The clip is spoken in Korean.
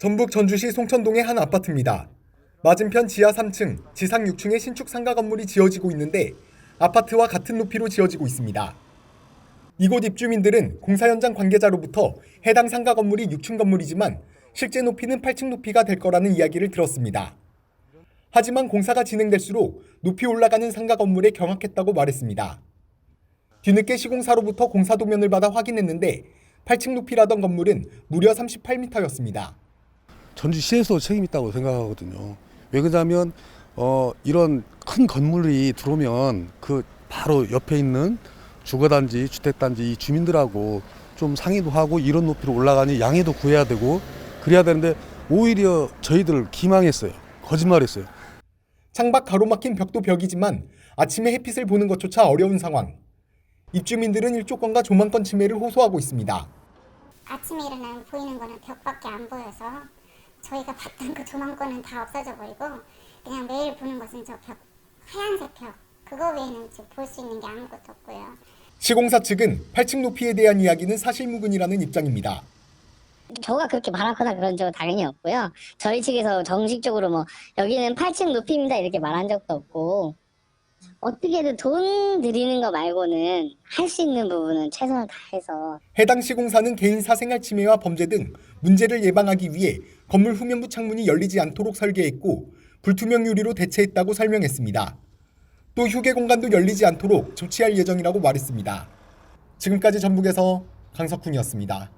전북 전주시 송천동의 한 아파트입니다. 맞은편 지하 3층, 지상 6층의 신축 상가 건물이 지어지고 있는데 아파트와 같은 높이로 지어지고 있습니다. 이곳 입주민들은 공사 현장 관계자로부터 해당 상가 건물이 6층 건물이지만 실제 높이는 8층 높이가 될 거라는 이야기를 들었습니다. 하지만 공사가 진행될수록 높이 올라가는 상가 건물에 경악했다고 말했습니다. 뒤늦게 시공사로부터 공사 도면을 받아 확인했는데 8층 높이라던 건물은 무려 38m였습니다. 전주시에서 책임 있다고 생각하거든요. 왜 그러냐면 어, 이런 큰 건물이 들어오면 그 바로 옆에 있는 주거단지, 주택단지 이 주민들하고 좀 상의도 하고 이런 높이로 올라가니 양해도 구해야 되고 그래야 되는데 오히려 저희들 기망했어요. 거짓말했어요. 창밖 가로막힌 벽도 벽이지만 아침에 햇빛을 보는 것조차 어려운 상황. 입주민들은 일조권과 조망권 침해를 호소하고 있습니다. 아침에 일어나면 보이는 거는 벽밖에 안 보여서 저희가 봤던 그 조망권은 다 없어져 버리고 그냥 매일 보는 것은 저 벽 하얀색 벽 그거 외에는 지금 볼 수 있는 게 아무것도 없고요. 시공사 측은 8층 높이에 대한 이야기는 사실무근이라는 입장입니다. 저가 그렇게 말하거나 그런 적은 당연히 없고요. 저희 측에서 정식적으로 뭐 여기는 8층 높이입니다 이렇게 말한 적도 없고 어떻게든 돈 들이는 거 말고는 할 수 있는 부분은 최선을 다해서 해당 시공사는 개인 사생활 침해와 범죄 등 문제를 예방하기 위해 건물 후면부 창문이 열리지 않도록 설계했고 불투명 유리로 대체했다고 설명했습니다. 또 휴게 공간도 열리지 않도록 조치할 예정이라고 말했습니다. 지금까지 전북에서 강석훈이었습니다.